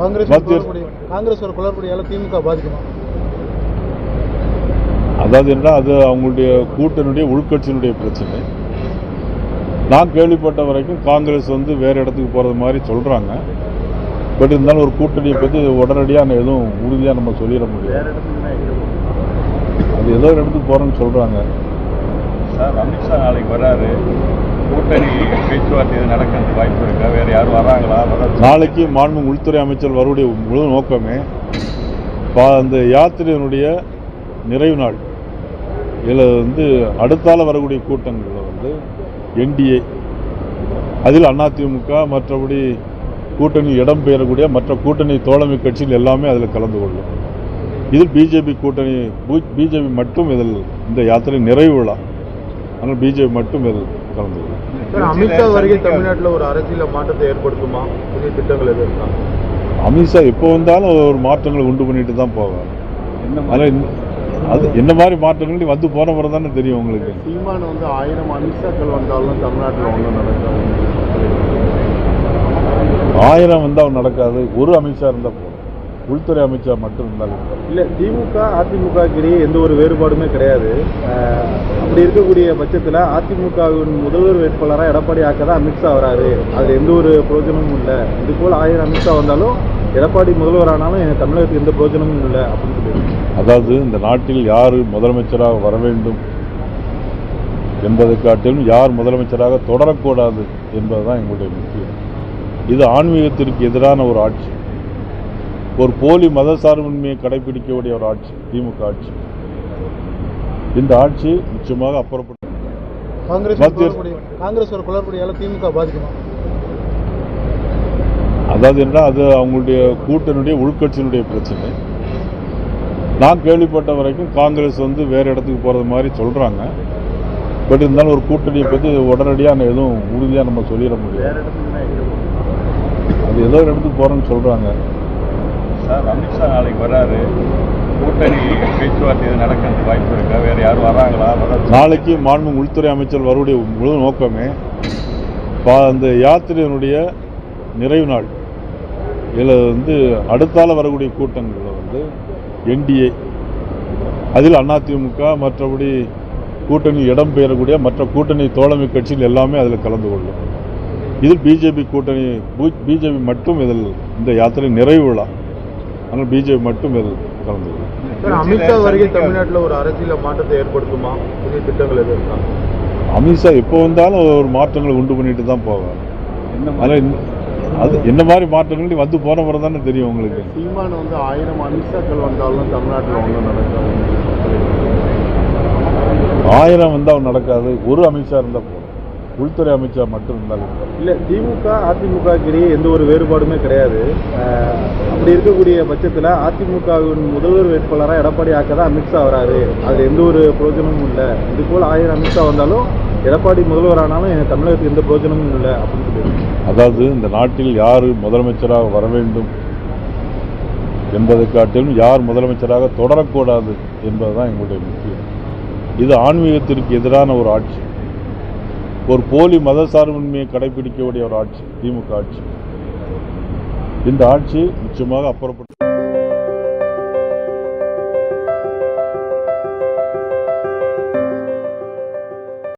காங்கிரஸ் மத்திய- குளறுபடி காங்கிரஸ் ஒரு குளறுபடியால திமுக பாதிக்குமா? அதாவது என்ன அது அவங்களுடைய கூட்டணியுடைய உள்கட்சியினுடைய பிரச்சனை. நான் கேள்விப்பட்ட வரைக்கும் காங்கிரஸ் வந்து வேற இடத்துக்கு போறது மாதிரி சொல்றாங்க. பட் இருந்தாலும் ஒரு கூட்டணியை பற்றி உடனடியாக எதுவும் உறுதியாக நம்ம சொல்லிட முடியாது. அது ஏதோ ஒரு இடத்துக்கு போறோம்னு சொல்றாங்க. சார் அமித்ஷா நாளைக்கு வராரு கூட்டணி பேச்சுவார்த்தை எதுவும் நடக்கிறது வாய்ப்பு இருக்கா? வேற யாரும் வராங்களா வர நாளைக்கு மாண்பு உள்துறை அமைச்சர் வருடைய முழு நோக்கமே பா- அந்த யாத்திரையினுடைய நிறைவு நாள். இதில் வந்து அடுத்தால வரக்கூடிய கூட்டங்களில் வந்து என்டிஏ அதில் அதிமுக மற்றபடி கூட்டணி இடம் பெயரக்கூடிய மற்ற கூட்டணி தோழமை கட்சிகள் எல்லாமே அதில் கலந்து கொள்ளும். இதில் பிஜேபி கூட்டணி பிஜேபி மட்டும் இதில் இந்த யாத்திரை நிறைவு விழா. ஆனால் பிஜேபி மட்டும் கலந்து அமித்ஷா வருகை தமிழ்நாட்டில் ஒரு அரசியல் மாற்றத்தை ஏற்படுத்துமா? புதிய திட்டங்கள் எதுவும் இருக்கா? அமித்ஷா எப்போ வந்தாலும் ஒரு மாற்றங்களை உண்டு பண்ணிட்டு தான் போவார். என்ன அதில் அது என்ன மாதிரி மாற்றங்கள் வந்து போன பிறகு தானே தெரியும் உங்களுக்கு. சீமான் வந்து ஆயிரம் அமித்ஷாக்கள் வந்தாலும் தமிழ்நாட்டில் ஒன்றும் நடக்காது. ஆயிரம் வந்தால் நடக்காது. ஒரு அமித்ஷா இருந்தால் போதும். உள்துறை அமைச்சா மட்டும் இருந்தாலும். இல்லை திமுக அதிமுக இடையே எந்த ஒரு வேறுபாடுமே கிடையாது. அப்படி இருக்கக்கூடிய பட்சத்தில் அதிமுகவின் முதல்வர் வேட்பாளராக எடப்பாடி ஆக்க தான் அமித்ஷா வராரு. அது எந்த ஒரு பிரயோஜனமும் இல்லை. இது போல் ஆயிரம் அமித்ஷா வந்தாலும் எடப்பாடி முதல்வர் ஆனாலும் எங்கள் தமிழகத்துக்கு எந்த பிரயோஜனமும் இல்லை அப்படின்னு சொல்லியிருக்காங்க. அதாவது இந்த நாட்டில் யார் முதலமைச்சராக வர வேண்டும் என்பதை காட்டிலும் யார் முதலமைச்சராக தொடரக்கூடாது என்பதுதான் எங்களுடைய முக்கியம். இது ஆன்மீகத்திற்கு எதிரான ஒரு ஆட்சி. ஒரு போலி மதசார்பின்மையை கடைபிடிக்கக்கூடிய ஒரு ஆட்சி திமுக ஆட்சி. இந்த ஆட்சி நிச்சயமாக அப்புறப்பட்டு காங்கிரஸ் காங்கிரஸ் குளறுபடியால திமுக பாதிக்குமா? அதாவது என்ன அது அவங்களுடைய கூட்டணியுடைய உள்கட்சியினுடைய பிரச்சனை. நான் கேள்விப்பட்ட வரைக்கும் காங்கிரஸ் வந்து வேற இடத்துக்கு போறது மாதிரி சொல்றாங்க. பட் இருந்தாலும் ஒரு கூட்டணியை பற்றி உடனடியாக எதுவும் உறுதியாக நம்ம சொல்லிட முடியாது அது ஏதோ ஒரு இடத்துக்கு போறோம்னு சொல்றாங்க. சார் அமித்ஷா நாளைக்கு வராரு. கூட்டணி பேச்சுவார்த்தை எதுவும் நடக்கிறது வாய்ப்பு இருக்கா? வேற யாரும் வராங்களா? நாளைக்கு மாண்பு உள்துறை அமைச்சர் வருடைய முழு நோக்கமே அந்த யாத்திரையினுடைய நிறைவு நாள். இதில் வந்து அடுத்தால வரக்கூடிய கூட்டங்களில் வந்து என்டிஏ அதில் அதிமுக மற்றபடி கூட்டணி இடம் பெயரக்கூடிய மற்ற கூட்டணி தோழமை கட்சிகள் எல்லாமே அதில் கலந்து கொள்ளும். இதில் பிஜேபி கூட்டணி பிஜேபி மட்டும் இதில் இந்த யாத்திரை நிறைவு விழா. ஆனால் பிஜேபி மட்டும் இதில் கலந்து கொள்ளும். சார் அமித்ஷா வருகை தமிழ்நாட்டில் ஒரு அரசியல் மாற்றத்தை ஏற்படுத்துமா? புதிய திட்டங்கள் எதுவும் இருக்கா? அமித்ஷா எப்போ வந்தாலும் ஒரு மாற்றங்களை உண்டு பண்ணிட்டு தான் அதில் இந்த- அது என்ன மாதிரி மாற்றங்கள் வந்து போன பிறகு தானே தெரியும் உங்களுக்கு. சீமான் வந்து ஆயிரம் அமித்ஷாக்கள் வந்தாலும் தமிழ்நாட்டில் ஒன்றும் நடக்காது. ஆயிரம் வந்தால் நடக்காது. ஒரு அமித்ஷா இருந்தால் போதும். உள்துறை அமைச்சா மட்டும் இருந்தாலும். இல்லை திமுக அதிமுக இடையே எந்த ஒரு வேறுபாடுமே கிடையாது. அப்படி இருக்கக்கூடிய பட்சத்தில் அதிமுகவின் முதல்வர் வேட்பாளராக எடப்பாடி ஆக்க தான் அமித்ஷா வராரு. அது எந்த ஒரு பிரயோஜனமும் இல்லை. இது போல் ஆயிரம் அமித்ஷா வந்தாலும் எடப்பாடி முதல்வர் ஆனாலும் எங்கள் தமிழகத்துக்கு எந்த பிரயோஜனமும் இல்லை அப்படின்னு சொல்லியிருக்காங்க. அதாவது இந்த நாட்டில் யார் முதலமைச்சராக வர வேண்டும் என்பதை காட்டிலும் யார் முதலமைச்சராக தொடரக்கூடாது என்பதுதான் எங்களுடைய முக்கியம். இது ஆன்மீகத்திற்கு எதிரான ஒரு ஆட்சி. ஒரு போலி மத சார்பின்மையை கடைபிடிக்கக்கூடிய ஒரு ஆட்சி திமுக ஆட்சி. இந்த ஆட்சி நிச்சயமாக அப்புறப்பட்டு